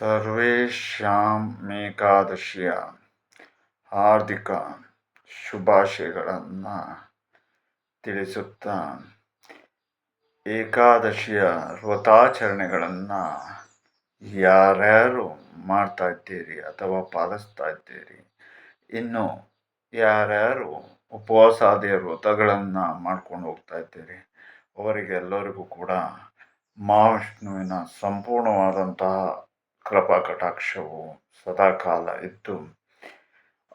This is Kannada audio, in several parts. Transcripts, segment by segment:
ಸರ್ವೇಶಾಂ ಏಕಾದಶಿಯ ಹಾರ್ದಿಕ ಶುಭಾಶಯಗಳನ್ನು ತಿಳಿಸುತ್ತಾ ಏಕಾದಶಿಯ ವ್ರತಾಚರಣೆಗಳನ್ನು ಯಾರ್ಯಾರು ಮಾಡ್ತಾ ಇದ್ದೀರಿ ಅಥವಾ ಪಾಲಿಸ್ತಾ ಇದ್ದೀರಿ? ಇನ್ನು ಯಾರ್ಯಾರು ಉಪವಾಸಾದಿಯ ವ್ರತಗಳನ್ನು ಮಾಡ್ಕೊಂಡು ಹೋಗ್ತಾ ಇದ್ದೀರಿ? ಅವರಿಗೆಲ್ಲರಿಗೂ ಕೂಡ ಮಹಾವಿಷ್ಣುವಿನ ಸಂಪೂರ್ಣವಾದಂತಹ ಕೃಪಾ ಕಟಾಕ್ಷವು ಸದಾಕಾಲ ಇದ್ದು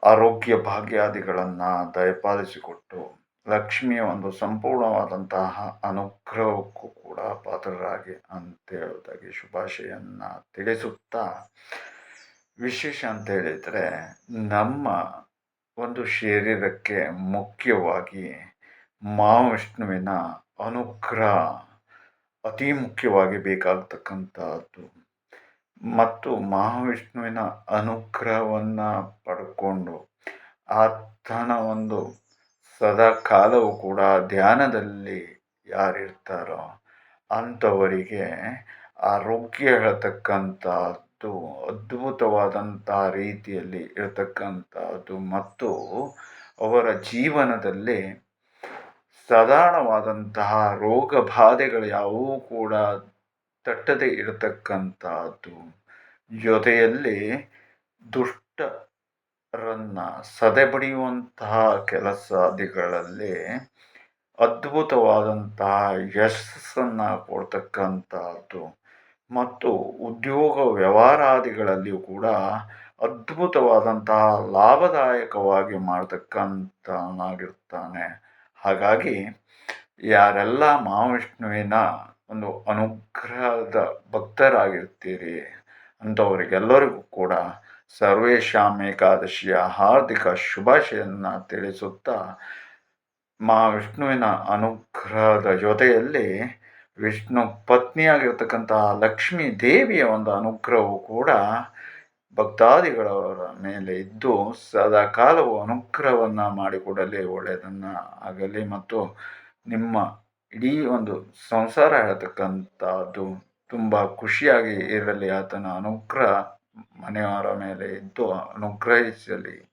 ಆರೋಗ್ಯ ಭಾಗ್ಯಾದಿಗಳನ್ನು ದಯಪಾಲಿಸಿಕೊಟ್ಟು ಲಕ್ಷ್ಮಿಯ ಒಂದು ಸಂಪೂರ್ಣವಾದಂತಹ ಅನುಗ್ರಹಕ್ಕೂ ಕೂಡ ಪಾತ್ರರಾಗಿ ಅಂತೇಳೋದಾಗಿ ಶುಭಾಶಯನ್ನು ತಿಳಿಸುತ್ತಾ ವಿಶೇಷ ಅಂತ ಹೇಳಿದರೆ ನಮ್ಮ ಒಂದು ಶರೀರಕ್ಕೆ ಮುಖ್ಯವಾಗಿ ಮಹಾವಿಷ್ಣುವಿನ ಅನುಗ್ರಹ ಅತಿ ಮುಖ್ಯವಾಗಿ ಬೇಕಾಗ್ತಕ್ಕಂಥದ್ದು. ಮತ್ತು ಮಹಾವಿಷ್ಣುವಿನ ಅನುಗ್ರಹವನ್ನು ಪಡ್ಕೊಂಡು ಆತನ ಒಂದು ಸದಾ ಕಾಲವೂ ಕೂಡ ಧ್ಯಾನದಲ್ಲಿ ಯಾರಿರ್ತಾರೋ ಅಂಥವರಿಗೆ ಆರೋಗ್ಯ ಹೇಳ್ತಕ್ಕಂಥದ್ದು, ಅದ್ಭುತವಾದಂಥ ರೀತಿಯಲ್ಲಿ ಇರತಕ್ಕಂಥದ್ದು ಮತ್ತು ಅವರ ಜೀವನದಲ್ಲಿ ಸಾಧಾರಣವಾದಂತಹ ರೋಗ ಬಾಧೆಗಳು ಯಾವುವೂ ಕೂಡ ತಟ್ಟದೆ ಇರತಕ್ಕಂಥದ್ದು. ಜೊತೆಯಲ್ಲಿ ದುಷ್ಟರನ್ನು ಸದೆಬಡಿಯುವಂತಹ ಕೆಲಸಾದಿಗಳಲ್ಲಿ ಅದ್ಭುತವಾದಂತಹ ಯಶಸ್ಸನ್ನು ಕೊಡ್ತಕ್ಕಂಥದ್ದು. ಮತ್ತು ಉದ್ಯೋಗ ವ್ಯವಹಾರಾದಿಗಳಲ್ಲಿಯೂ ಕೂಡ ಅದ್ಭುತವಾದಂತಹ ಲಾಭದಾಯಕವಾಗಿ ಮಾಡ್ತಕ್ಕಂಥವನಾಗಿರ್ತಾನೆ. ಹಾಗಾಗಿ ಯಾರೆಲ್ಲ ಮಹಾವಿಷ್ಣುವಿನ ಒಂದು ಅನುಗ್ರಹದ ಭಕ್ತರಾಗಿರ್ತೀರಿ ಅಂಥವರಿಗೆಲ್ಲರಿಗೂ ಕೂಡ ಸರ್ವೇಶಾಮ್ ಏಕಾದಶಿಯ ಹಾರ್ದಿಕ ಶುಭಾಶಯನ್ನು ತಿಳಿಸುತ್ತಾ ಮಹಾವಿಷ್ಣುವಿನ ಅನುಗ್ರಹದ ಜೊತೆಯಲ್ಲಿ ವಿಷ್ಣು ಪತ್ನಿಯಾಗಿರ್ತಕ್ಕಂತಹ ಲಕ್ಷ್ಮೀ ದೇವಿಯ ಒಂದು ಅನುಗ್ರಹವು ಕೂಡ ಭಕ್ತಾದಿಗಳವರ ಮೇಲೆ ಇದ್ದು ಸದಾ ಕಾಲವು ಅನುಗ್ರಹವನ್ನು ಮಾಡಿಕೊಡಲಿ, ಒಳ್ಳೆಯದನ್ನು ಆಗಲಿ ಮತ್ತು ನಿಮ್ಮ ಇಡೀ ಒಂದು ಸಂಸಾರ ಹೇಳತಕ್ಕಂಥದ್ದು ತುಂಬ ಖುಷಿಯಾಗಿ ಇರಲಿ. ಆತನ ಅನುಗ್ರಹ ಮನೆಯವರ ಮೇಲೆ ಇದ್ದು ಅನುಗ್ರಹಿಸಲಿ.